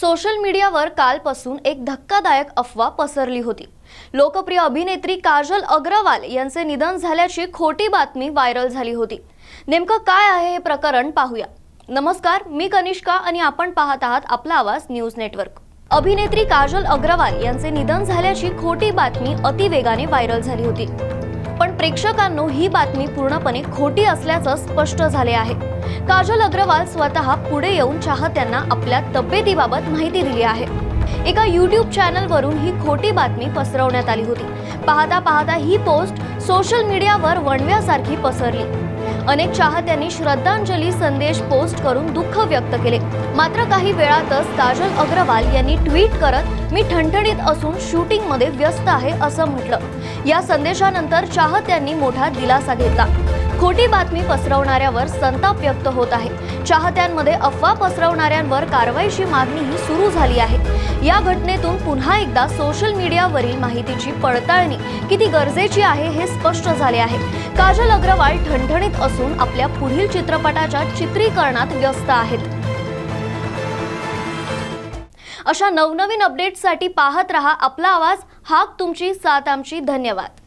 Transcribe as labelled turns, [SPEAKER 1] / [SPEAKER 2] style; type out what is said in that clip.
[SPEAKER 1] Social मीडियावर कालपासून एक धक्कादायक अफवा पसरली होती. लोकप्रिय अभिनेत्री काजल अग्रवाल यांचे निधन झाल्याची खोटी बातमी व्हायरल झाली होती. नेमकं काय आहे हे प्रकरण पाहूया. नमस्कार मी कनिष्का आणि आपण पाहत आहात आपला आवाज न्यूज नेटवर्क. अभिनेत्री काजल अग्रवाल यांचे निधन झाल्याची खोटी बातमी अतिवेगाने व्हायरल झाली होती. पण प्रेक्षकांनो ही बातमी पूर्णपणे खोटी असल्याचं स्पष्ट झाले आहे. काजल अग्रवाल स्वतः पुढे येऊन चाहत्यांना आपल्या तब्येतीबाबत माहिती दिली आहे. एका युट्यूब चॅनलवरून ही खोटी बातमी पसरवण्यात आली होती. पाहता पाहता ही पोस्ट सोशल मीडियावर वणव्यासारखी पसरली. अनेक चाहत्यांनी श्रद्धांजली संदेश पोस्ट करून दुःख व्यक्त केले. मात्र काही वेळातच काजल अग्रवाल यांनी ट्विट करत मी ठणठणीत असून शूटिंगमध्ये व्यस्त आहे असं म्हटलं. या संदेशानंतर चाहत्यांनी मोठा दिलासा घेतला. खोटी बातमी पसरवणाऱ्यावर संताप व्यक्त होत आहे. चाहत्यांमध्ये अफवा पसरवणाऱ्यांवर कारवाईची मागणीही सुरू झाली आहे. या घटनेतून पुन्हा एकदा सोशल मीडियावरील माहितीची पडताळणी किती गरजेची आहे हे स्पष्ट झाले आहे. काजल अग्रवाल ठणठणीत असून आपल्या पुढील चित्रपटाच्या चित्रीकरणात व्यस्त आहेत. अशा नवनवीन अपडेट्ससाठी पाहत रहा आपला आवाज हाक तुमची साथ आमची. धन्यवाद.